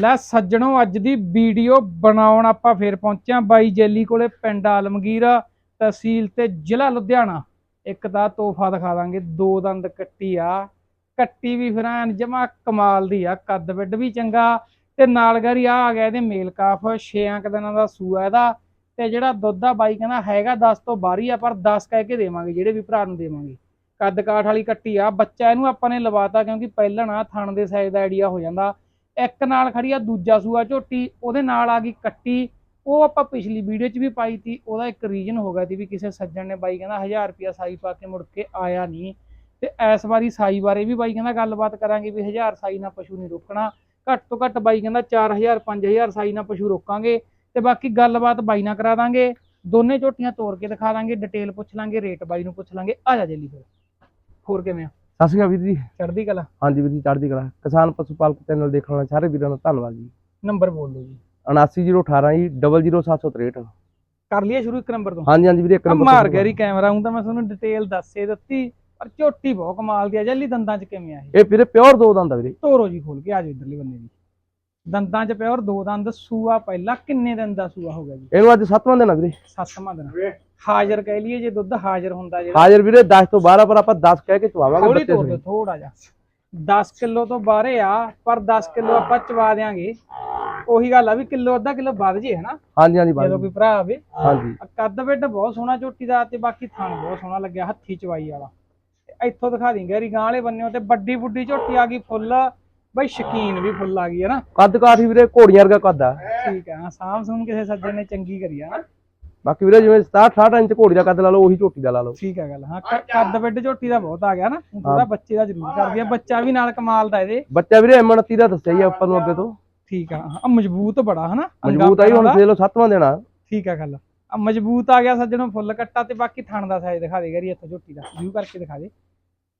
ਲੈ ਸੱਜਣੋ, ਅੱਜ ਦੀ ਵੀਡੀਓ ਬਣਾਉਣ ਆਪਾਂ ਫੇਰ ਪਹੁੰਚਿਆ ਬਾਈ ਜੈਲੀ ਕੋਲੇ, ਪਿੰਡ ਆਲਮਗੀਰ, ਤਹਿਸੀਲ ਤੇ ਜ਼ਿਲ੍ਹਾ ਲੁਧਿਆਣਾ। ਇੱਕ ਦਾ ਤੋਹਫਾ ਦਿਖਾ ਦਾਂਗੇ, ਦੋ ਦੰਦ ਕੱਟੀ ਆ। ਕੱਟੀ ਵੀ ਫਿਰ ਐਨ ਜਮਾ ਕਮਾਲ ਦੀ ਆ, ਕੱਦ ਵਿੱਡ ਵੀ ਚੰਗਾ। ਤੇ ਨਾਲ ਗਰੀ ਆ ਆ ਗਿਆ ਇਹਦੇ ਮੇਲ ਕਾਫ 6 ਕੁ ਦਿਨਾਂ ਦਾ ਸੂਆ ਇਹਦਾ। ਤੇ ਜਿਹੜਾ ਦੁੱਧ ਆ ਬਾਈ ਕਹਿੰਦਾ ਹੈਗਾ 10 ਤੋਂ ਬਾਹਰ ਹੀ ਆ, ਪਰ 10 ਕਹਿ ਕੇ ਦੇਵਾਂਗੇ, ਜਿਹੜੇ ਵੀ ਭਰਾ ਨੂੰ ਦੇਵਾਂਗੇ। ਕੱਦ ਕਾਠ ਵਾਲੀ ਕੱਟੀ ਆ, ਬੱਚਾ ਇਹਨੂੰ ਆਪਾਂ ਨੇ ਲਵਾਤਾ ਕਿਉਂਕਿ ਪਹਿਲਾਂ ਨਾ ਥਣ ਦੇ ਸਾਈਜ਼ ਦਾ ਆਈਡੀਆ ਹੋ ਜਾਂਦਾ। ਇੱਕ ਨਾਲ ਖੜੀ ਆ, ਦੂਜਾ ਸੂਆ ਝੋਟੀ, ਉਹਦੇ ਨਾਲ ਆ ਗਈ ਕੱਟੀ। ਉਹ ਆਪਾਂ ਪਿਛਲੀ ਵੀਡੀਓ 'ਚ ਵੀ ਪਾਈ ਤੀ, ਉਹਦਾ ਇੱਕ ਰੀਜਨ ਹੋ ਗਿਆ ਸੀ ਵੀ ਕਿਸੇ ਸੱਜਣ ਨੇ ਬਾਈ ਕਹਿੰਦਾ 1000 ਰੁਪਿਆ ਸਾਈ ਪਾ ਕੇ ਮੁੜ ਕੇ ਆਇਆ ਨਹੀਂ ਤੇ ਇਸ ਵਾਰੀ ਸਾਈ ਬਾਰੇ ਵੀ ਬਾਈ ਕਹਿੰਦਾ ਗੱਲਬਾਤ ਕਰਾਂਗੇ ਵੀ 1000 ਸਾਈ ਨਾਲ ਪਸ਼ੂ ਨਹੀਂ ਰੋਕਣਾ। ਘੱਟ ਤੋਂ ਘੱਟ ਬਾਈ ਕਹਿੰਦਾ 4000 5000 ਸਾਈ ਨਾਲ ਪਸ਼ੂ ਰੋਕਾਂਗੇ। ਤੇ ਬਾਕੀ ਗੱਲਬਾਤ ਬਾਈ ਨਾਲ ਕਰਾ ਦਾਂਗੇ। ਦੋਨੇ ਝੋਟੀਆਂ ਤੋੜ ਕੇ ਦਿਖਾ ਦਾਂਗੇ ਡਿਟੇਲ ਪੁੱਛ ਲਾਂਗੇ ਰੇਟ ਬਾਈ ਨੂੰ ਪੁੱਛ ਲਾਂਗੇ। ਆ ਜਾ ਜੱਲੀ ਫਿਰ। ਹੋਰ ਕਿਵੇਂ ਆ? ਸਤਿ ਸ਼੍ਰੀ ਅਕਾਲ ਵੀਰ ਜੀ। ਚੜ੍ਹਦੀ ਕਲਾ। ਹਾਂਜੀ ਵੀਰ ਜੀ ਚੜ੍ਹਦੀ ਕਲਾ। ਕਿਸਾਨ ਪਸ਼ੂ ਪਾਲਕ ਚੈਨਲ ਦੇਖਣ ਵਾਲੇ ਸਾਰੇ ਵੀਰਾਂ ਦਾ ਧੰਨਵਾਦ ਜੀ। ਨੰਬਰ ਬੋਲ ਦਿਓ ਜੀ। 79018 ਜੀ 00763 ਕਰ ਲਈਏ ਸ਼ੁਰੂ ਇੱਕ ਨੰਬਰ ਤੋਂ। ਹਾਂਜੀ ਹਾਂਜੀ ਵੀਰੇ ਇੱਕ ਨੰਬਰ ਮਾਰ ਗਿਆ ਰੀ ਕੈਮਰਾ ਹੂੰ ਤਾਂ ਮੈਂ ਤੁਹਾਨੂੰ ਡਿਟੇਲ ਦੱਸੇ ਦਿੱਤੀ ਪਰ ਝੋਟੀ ਬਹੁਤ ਕਮਾਲ ਦੀ ਆ। ਜੱਲੀ ਦੰਦਾਂ 'ਚ ਕਿਵੇਂ ਆ ਇਹ? ਵੀਰੇ ਪਿਓਰ ਦੋ ਦੰਦ ਆ ਵੀਰੇ। ਤੋਰੋ ਜੀ ਖੋਲ ਕੇ ਆ ਜਾਓ ਇਧਰਲੇ ਬੰਨੇ ਦੀ। ਦੰਦਾਂ 'ਚ ਪਿਓਰ ਦੋ ਦੰਦ ਸੂਆ ਪਹਿਲਾਂ ਕਿੰਨੇ ਦਿਨ ਦਾ ਸੂਆ ਹੋਗਾ ਜੀ? ਇਹਨੂੰ ਅੱਜ ਸੱਤਵਾਂ ਦਿਨ ਆ ਵੀਰੇ। ਸੱਤਵਾਂ ਦਿਨ। ਹਾਜ਼ਰ ਕਹਿ ਲਈਏ ਜੇ ਦੁੱਧ ਹਾਜ਼ਰ ਹੁੰਦਾ ਜਿਹੜਾ। ਹਾਜ਼ਰ ਵੀਰੇ 10 ਤੋਂ 12 ਪਰ ਆਪਾਂ 10 ਕਹਿ ਕੇ ਚਵਾਵਾਂਗੇ ਬੱਚੇ ਦਿਓ ਥੋੜਾ ਜਿਹਾ। 10 ਕਿਲੋ ਤੋਂ ਬਾਹਰੇ ਆ ਪਰ 10 ਕਿਲੋ ਆਪਾਂ ਚਵਾ ਦਿਆਂਗੇ। ਉਹੀ ਗੱਲ ਆ ਵੀ ਕਿਲੋ ਅੱਧਾ ਕਿਲੋ ਵੱਧ ਜੇ ਹਨਾ? ਹਾਂਜੀ ਹਾਂਜੀ ਜਦੋਂ ਬਾਈ ਕੋਈ ਭਰਾ ਆਵੇ। ਹਾਂਜੀ। ਆ ਕੱਦ ਵਿੱਡ ਬਹੁਤ ਸੋਹਣਾ ਝੋਟੀ ਦਾ ਤੇ ਬਾਕੀ ਥਣ ਬਹੁਤ ਸੋਹਣਾ ਲੱਗਿਆ ਹੱਥੀ ਚਵਾਈ ਵਾਲਾ। ਇੱਥੋਂ ਦਿਖਾ ਦੀ ਗੈਰੀ ਗਾਂ ਵਾਲੇ ਬੰਨਿਓ ਤੇ ਵੱਡੀ ਬੁੱਢੀ ਝੋਟੀ ਆ ਗਈ ਫੁੱਲ। ਬਈ ਸ਼ਕੀਨ ਵੀ ਫੁੱਲ ਆ ਗਈ ਹੈ ਨਾ ਕੱਦ ਕਾਠੀ ਵੀਰੇ ਘੋੜੀਆਂ ਵਰਗਾ ਕੱਦ ਆ। ਠੀਕ ਹਾਂ ਸਾਮ ਸੂਮ ਕਿਸੇ ਸੱਜਣ ਨੇ ਚੰਗੀ ਕਰੀ ਆ ਨਾ ਬਾਕੀ ਵੀਰੇ ਜਿਵੇਂ 67 68 ਇੰਚ ਘੋੜੀ ਦਾ ਕੱਦ ਲਾ ਲਓ ਉਹੀ ਝੋਟੀ ਦਾ ਲਾ ਲਓ। ਠੀਕ ਹੈ ਗੱਲ ਹਾਂ ਕ- ਕੱਦ ਵਿੱਡ ਝੋਟੀ ਦਾ ਬਹੁਤ ਆ ਗਿਆ ਨਾ ਥੋੜਾ ਬੱਚੇ ਦਾ ਜ਼ਰੂਰ ਕਰਦੀ ਆ ਬੱਚਾ ਵੀ ਨਾਲ ਕਮਾਲ ਦਾ ਇਹਦੇ। ਬੱਚਾ ਵੀਰੇ M29 ਦਾ ਦੱਸਿਆ ਹੀ ਆ ਆਪਾਂ ਨੂੰ ਅੱਗੇ ਤੋਂ। ਠੀਕ ਆ ਹਾਂ ਮਜ਼ਬੂਤ ਬੜਾ ਹਨਾ ਅੰਗਾਂ ਮਜ਼ਬੂਤ ਆਈ ਹੁਣ ਪੈਰਾਂ ਦਾ। ਲਓ ਸੱਤਵਾਂ ਦੇਣਾ। ਠੀਕ ਆ ਗੱਲ ਆ ਮਜ਼ਬੂਤ ਆ ਗਿਆ ਸੱਜਣੋਂ ਫੁੱਲ ਕੱਟਾ ਤੇ ਬਾਕੀ ਥਣ ਦਾ ਸਾਈਜ਼ ਦਿਖਾ ਦੇ ਗਰੀ ਇੱਥੋਂ ਝੋਟੀ ਦਾ ਵਿਊ ਕਰਕੇ ਦਿਖਾ ਦੇ।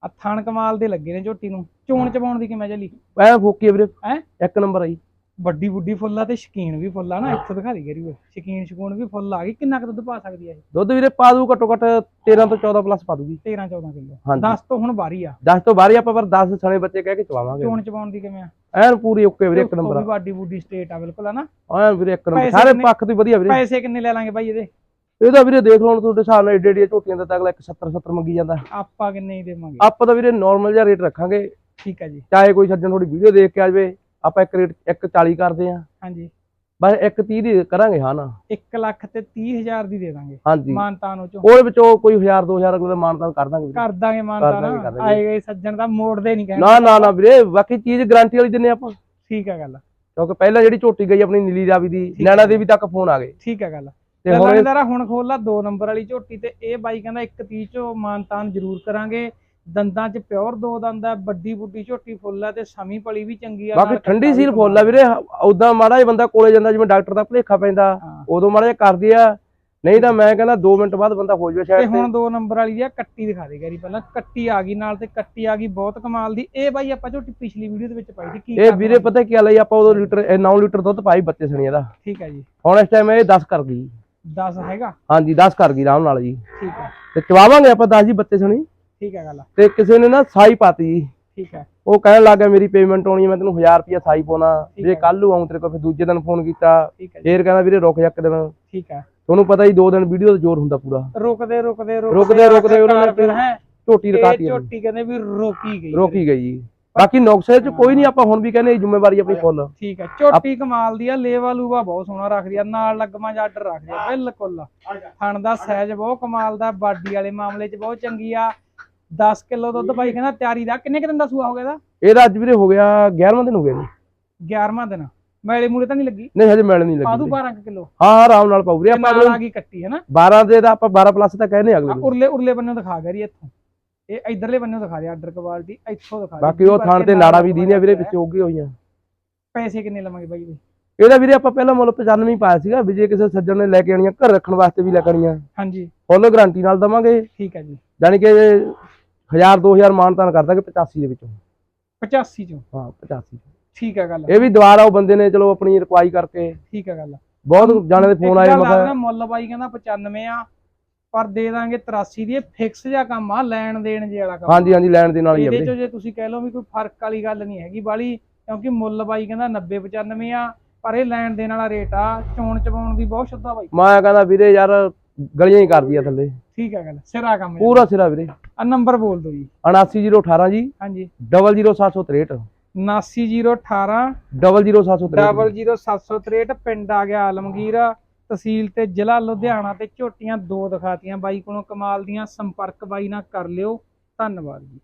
ਆ ਥਣ ਕਮਾਲ ਦੇ ਲੱਗੇ ਨੇ ਝੋਟੀ ਨੂੰ ਚੋਣ ਚਬਾਉਣ ਦੀ ਕਿਵੇਂ ਜਲੀ ਐ ਫੋਕੀ ਆ ਵੀਰੇ ਹੈਂ? ਇੱਕ ਨੰਬਰ ਆਈ ਵੱਡੀ ਬੁੱਢੀ ਫੁੱਲ ਆ ਤੇ ਸ਼ਕੀਨ ਵੀ ਫੁੱਲ ਆ ਨਾ ਇੱਥੋਂ ਦਿਖਾ ਦੇ ਗਰੀ ਸ਼ਕੀਨ ਸ਼ਕੂਨ ਵੀ ਫੁੱਲ ਆ ਗਈ ਕਿੰਨਾ ਕੁ ਦੁੱਧ ਪਾ ਸਕਦੀ ਆ ਇਹ? ਦੁੱਧ ਵੀਰੇ ਪਾ ਦੂ ਘੱਟੋ ਘੱਟ 13 ਤੋਂ 14 ਪਲੱਸ ਪਾ ਦੂਗੀ। 13 14 ਕਿਲੋ। ਹਾਂਜੀ। 10 ਤੋਂ ਹੁਣ ਬਾਰੀ ਆ। 10 ਤੋਂ ਬਾਹਰ ਹੀ ਆਪਾਂ ਪਰ 10 ਸਣੇ ਬੱਚੇ ਕਹਿ ਕੇ ਚਵਾਵਾਂਗੇ। ਚੋਣ ਚਬਾਉਣ ਦੀ ਕਿਵੇਂ ਆ? ਐਨ ਪੂਰੀ ਓਕੇ ਵੀਰੇ ਇੱਕ ਨੰਬਰ ਵੀ ਵੱਡੀ ਬੁੱਢੀ ਸਟੇਟ ਆ ਬਿਲਕੁਲ ਆ ਨਾ। ਐਨ ਵੀਰੇ ਇੱਕ ਨੰਬਰ। ਪੈਸੇ ਸਾਰੇ ਕਿੰਨੇ? ਪੱਖ ਤੋਂ ਹੀ ਵਧੀਆ ਵੀਰੇ। ਪੈਸੇ ਕਿੰਨੇ ਲੈ ਲਾਂਗੇ ਬਾਈ ਇਹਦੇ? ਇਹਦਾ ਵੀਰੇ ਦੇਖ ਲਓ ਹੁਣ ਤੁਹਾਡੇ ਹਿਸਾਬ ਨਾਲ ਏਡੇ ਏਡੀਆਂ ਝੋਟੀਆਂ ਦਾ ਤਾਂ ਅਗਲਾ 170 70 ਮੰਗੀ ਜਾਂਦਾ। ਆਪਾਂ ਕਿੰਨੇ ਹੀ ਦੇਵਾਂਗੇ? ਆਪਾਂ ਤਾਂ ਵੀਰੇ ਨਾਰਮਲ ਜਿਹਾ ਰੇਟ ਰੱਖਾਂਗੇ। ਠੀਕ ਆ ਜੀ। ਚਾਹੇ ਕੋਈ ਸੱਜਣ ਤੁਹਾਡੀ ਵੀਡੀਓ ਦੇਖ ਕੇ ਆ ਜਾਵੇ। ਆਪਾਂ ਇੱਕ ਰੇਟ 140 ਕਰਦੇ ਆ ਹਾਂਜੀ। ਬਸ 130 ਦੀ ਕਰਾਂਗੇ ਹਾਂ ਨਾ। 1 ਲੱਖ ਤੇ 30 ਹਜ਼ਾਰ ਦੀ ਦੇ ਦਾਂਗੇ। ਹਾਂਜੀ। ਮਾਨਤਾਨ ਚੋਂ ਉਹਦੇ ਵਿੱਚੋਂ ਕੋਈ 1000 2000 ਅਗਲੇ ਦਾ ਮਾਨਤਾਨ ਕਰ ਦਾਂਗੇ। ਕਰ ਦਾਂਗੇ ਮਾਨਤਾਨ। ਆਏ ਗਏ ਸੱਜਣ ਦਾ ਮੋੜਦੇ ਨਹੀਂ ਕਹਿੰਦੇ ਨਾ ਨਾ ਨਾ ਵੀਰੇ ਬਾਕੀ ਚੀਜ਼ ਗਾਰੰਟੀ ਵਾਲੀ ਦਿੰਨੇ ਆਪਾਂ। ਠੀਕ ਆ ਗੱਲ। ਕਿਉਂਕਿ ਪਹਿਲਾਂ ਜਿਹੜੀ ਝੋਟੀ ਗਈ ਆਪਣੀ ਨੀਲੀ ਰਾਵੀ ਦੀ ਨੈਣਾ ਹੈ। ਦੇਵੀ ਤੱਕ ਫੋਨ ਆ ਗਏ। ਠੀਕ ਆ ਗੱਲ। ਤੇ ਹੁਣ ਇਹ- ਲਾਣੇਦਾਰਾ ਹੁਣ ਖੋਲ ਲਾ 2 ਨੰਬਰ ਵਾਲੀ ਝੋਟੀ ਤੇ ਇਹ ਬਾਈ ਕਹਿੰਦਾ 130 ਚੋਂ ਮਾਨਤਾਨ ਜ਼ਰੂਰ ਕਰਾਂਗੇ। ਦੰਦਾਂ 'ਚ ਪਿਓਰ ਦੋ ਦੰਦ ਆ ਵੱਡੀ ਬੁੱਢੀ ਝੋਟੀ ਫੁੱਲ ਆ ਤੇ ਸਮੀ ਪਲੀ ਵੀ ਚੰਗੀ ਆ ਬਾਕੀ ਠੰਡੀ ਸੀਲ ਫੁੱਲ ਆ ਵੀਰੇ ਉਦਾਂ ਮਾੜਾ ਜਿਹਾ ਬੰਦਾ ਕੋਲੇ ਜਾਂਦਾ ਜਿਵੇਂ ਡਾਕਟਰ ਦਾ ਭਲੇਖਾ ਪੈਂਦਾ ਹਾਂ। ਉਦੋਂ ਮਾੜਾ ਜਿਹਾ ਕਰਦੀ ਆ ਨਹੀਂ ਤਾਂ ਮੈਂ ਕਹਿੰਦਾ 2 ਮਿੰਟ ਬਾਅਦ ਬੰਦਾ ਹੋ ਜਾਵੇ ਤੇ ਸ਼ਾਇਦ ਹੁਣ 2 ਨੰਬਰ ਵਾਲੀ ਆ ਕੱਟੀ ਦਿਖਾ ਦੇ ਗੈਰੀ ਪਹਿਲਾਂ ਕੱਟੀ ਆ ਗਈ ਨਾਲ ਤੇ ਕੱਟੀ ਆ ਗਈ ਬਹੁਤ ਕਮਾਲ ਦੀ। ਇਹ ਬਾਈ ਆਪਾਂ ਝੋਟੀ ਪਿਛਲੀ ਵੀਡੀਓ ਦੇ ਵਿੱਚ ਪਾਈ ਸੀ ਕੀ ਇਹ ਵੀਰੇ ਪਤਾ ਕੀ ਲਈ ਆਪਾਂ ਉਦੋਂ ਲੀਟਰ 9 ਲੀਟਰ ਦੁੱਧ ਪਾਈ ਬੱਚੇ ਸਣੀ ਇਹਦਾ। ਠੀਕ ਆ ਜੀ। ਹੁਣ ਇਸ ਟਾਈਮ ਇਹ 10 ਕਰ ਗਈ। 10 ਹੈਗਾ? ਹਾਂਜੀ 10 ਕਰ ਗਈ ਆਰਾਮ ਨਾਲ ਜੀ। ਠੀਕ ਆ। ਤੇ ਚਵਾਵਾਂਗੇ ਆਪਾਂ 10 ਜੀ ਬੱਚੇ ਸਣੀ। ਠੀਕ ਆ ਗੱਲ। ਤੇ ਕਿਸੇ ਨੇ ਨਾ ਸਾਈ ਪਾਤੀ। ਜੀ ਠੀਕ ਆ ਉਹ ਕਹਿਣ ਲੱਗਾ ਮੇਰੀ ਪੇਮੈਂਟ ਆਉਣੀ ਹੈ ਮੈਂ ਤੈਨੂੰ 1000 ਰੁਪਿਆ ਸਾਈ ਪਾਉਣਾ। ਜੇ ਹੈ। ਕੱਲ ਨੂੰ ਆਉਂ ਤੇਰੇ ਕੋਲ ਫਿਰ ਦੂਜੇ ਦਿਨ ਫੋਨ ਕੀਤਾ। ਫੇਰ ਕਹਿੰਦਾ ਵੀਰੇ ਰੁਕ ਜਾ ਇੱਕ ਦਿਨ। ਠੀਕ ਆ ਤੁਹਾਨੂੰ ਪਤਾ ਹੀ ਦੋ ਦਿਨ ਵੀਡੀਓ ਦਾ ਜ਼ੋਰ ਹੁੰਦਾ ਪੂਰਾ। ਰੁਕਦੇ ਰੁਕਦੇ ਰੁਕਦੇ- ਰੁਕਦੇ ਉਹਨਾਂ ਨੇ ਫਿਰ ਹੈ। ਝੋਟੀ ਰਕਾਤੀ ਝੋਟੀ ਕਹਿੰਦੇ ਵੀ ਰੋਕੀ ਗਈ। ਰੋਕੀ ਗਈ ਜੀ। ਬਾਕੀ ਨੁਕਸੇ ਚ ਕੋਈ ਨਹੀਂ ਆਪਾਂ ਹੁਣ ਵੀ ਕਹਿੰਦੇ ਇਹ ਜ਼ਿੰਮੇਵਾਰੀ ਆਪਣੀ ਫੁੱਲ। ਠੀਕ ਹੈ। ਝੋਟੀ ਕਮਾਲ ਦੀ ਆ ਲੇਵਾ ਲੂਵਾ ਬਹੁਤ ਸੋਹਣਾ ਰੱਖਦੀ ਆ ਨਾਲ ਲੱਗਮਾ ਜਾਂ ਆਰਡਰ ਰੱਖਦੀ ਆ ਬਿਲਕੁਲ। ਥਣ ਦਾ ਸਾਈਜ਼ ਬਹੁਤ ਕਮਾਲ ਦਾ ਬਾਡੀ ਵਾਲੇ ਮਾਮਲੇ 'ਚ ਬਹੁਤ ਚੰਗੀ ਆ। 10 ਕਿਲੋ ਦੁੱਧ ਭਾਈ ਕਹਿੰਦਾ ਤਿਆਰੀ ਦਾ। ਕਿੰਨੇ ਕੁ ਦਿਨ ਦਾ ਸੂਆ ਹੋ ਗਿਆ ਇਹਦਾ? ਇਹਦਾ ਅੱਜ ਵੀਰੇ ਹੋ ਗਿਆ 11ਵਾਂ ਦਿਨ ਹੋ ਗਿਆ ਜੀ। 11ਵਾਂ ਦਿਨ। ਮੈਲੇ ਮੂਲੇ ਤਾਂ ਨਹੀਂ ਲੱਗੀ? ਨਹੀਂ ਹਜੇ ਮਿਲ ਨਹੀਂ ਲੱਗੀ 12 ਕਿਲੋ। ਹਾਂ ਹਾਂ ਆਰਾਮ ਨਾਲ ਪਾਉ ਵੀਰੇ। ਆਪਾਂ ਨਾਲ ਆ ਗਈ ਕੱਟੀ ਹੈ ਨਾ? 12 ਦੇ ਦਾ ਆਪਾਂ 12 ਪਲੱਸ ਤਾਂ ਕਹਿੰਦੇ ਅਗਲੇ ਨੂੰ। ਉਰਲੇ ਉਰਲੇ ਬੰਨੋਂ ਦਿਖਾ ਗਰੀ ਇੱਥੋਂ। ਇਹ ਇਧਰਲੇ ਬੰਨੋਂ ਦਿਖਾ ਦੇ ਆਰਡਰ ਕੁਆਲਿਟੀ ਇੱਥੋਂ ਦਿਖਾ ਦੇ ਬਾਕੀ ਉਹ ਥਾਣ ਤੇ ਨਾੜਾ ਵੀ ਦੀਨੇ ਵੀਰੇ ਪਿੱਛੇ ਉੱਗੇ ਹੋਈਆਂ। ਪੈਸੇ ਕਿੰਨੇ ਲਵਾਂਗੇ ਬਾਈ ਦੇ ਇਹਦਾ ਵੀਰੇ ਆਪਾਂ ਪਹਿਲਾਂ ਮੁੱਲ 95 ਹੀ ਪਾਇਆ ਸੀਗਾ ਵੀ ਜੇ ਕਿਸੇ ਸੱਜਣ ਨੇ ਲੈ ਕੇ ਆਣੀਆਂ ਘਰ ਰੱਖਣ ਵਾਸਤੇ ਵੀ ਲੈ ਕੇ ਆਣੀਆਂ ਹਾਂਜੀ। ਫੁੱਲ ਗਾਰੰਟੀ ਨਾਲ ਦਵਾਂਗੇ। ਠੀਕ ਹੈ ਜੀ। ਯਾਨੀ ਕਿ 1000 2000 ਮਾਨਤਾਨ ਕਰ ਦਾਂਗੇ 85 ਦੇ ਵਿੱਚੋਂ। 85 ਚੋਂ? ਹਾਂ 85 ਠੀਕ ਹੈ ਗੱਲ। ਇਹ ਵੀ ਦੁਬਾਰਾ ਉਹ ਬੰਦੇ ਨੇ ਚਲੋ ਆਪਣੀ ਰਿਕਵਾਈ ਕਰਕੇ। ਠੀਕ ਹੈ ਗੱਲ। ਬਹੁਤ ਜਾਣੇ ਦੇ ਫੋਨ ਆਏ ਮੈਂ ਆ ਮੁੱਲ ਬਾਈ ਕਹਿੰਦਾ 95 ਆ ਪਰ ਦੇ ਦਾਂਗੇ 83 ਦੀ ਇਹ ਫਿਕਸ ਜਿਹਾ ਕੰਮ ਆ ਲੈਣ ਦੇਣ ਜੇ ਵਾਲਾ ਕੰਮ ਹਾਂਜੀ ਹਾਂਜੀ ਲੈਣ ਦੇ ਨਾਲ ਹੀ ਆ ਇਹਦੇ ਚੋਂ ਜੇ ਤੁਸੀਂ ਕਹਿ ਲਓ ਵੀ ਕੋਈ ਫ਼ਰਕ ਵਾਲੀ ਗੱਲ ਨਹੀਂ ਹੈਗੀ ਬਾਲੀ ਕਿਉਂਕਿ ਮੁੱਲ ਬਾਈ ਕਹਿੰਦਾ 90 95 ਆ ਪਰ ਇਹ ਲੈਣ ਦੇਣ ਵਾਲਾ ਰੇਟ ਆ ਚੋਣ ਚਵਾਉਣ ਦੀ ਬਹੁਤ ਸ਼ੁੱਧਾ ਬਾਈ। ਮੈਂ ਕਹਿੰਦਾ ਵੀਰੇ ਯਾਰ ਗਲੀਆਂ ਹੀ ਕਰਦੀ ਆ ਥੱਲੇ। ਠੀਕ ਆ ਗੱਲ ਸਿਰਾ ਕੰਮ। ਪੂਰਾ ਸਿਰਾ ਵੀਰੇ। ਆ ਨੰਬਰ ਬੋਲ ਦਿਓ ਜੀ। 79018 ਜੀ। ਹਾਂਜੀ। 00763 79018 00763 00763 ਪਿੰਡ ਆ ਗਿਆ ਆਲਮਗੀਰ ਤਹਿਸੀਲ ਤੇ ਜ਼ਿਲ੍ਹਾ ਲੁਧਿਆਣਾ ਤੇ ਝੋਟੀਆਂ ਦੋ ਦਿਖਾਤੀਆਂ। ਬਾਈ ਕੋਲੋਂ ਕਮਾਲ ਦੀਆਂ ਸੰਪਰਕ ਬਾਈ ਨਾਲ ਕਰ ਲਿਓ। ਧੰਨਵਾਦ ਜੀ।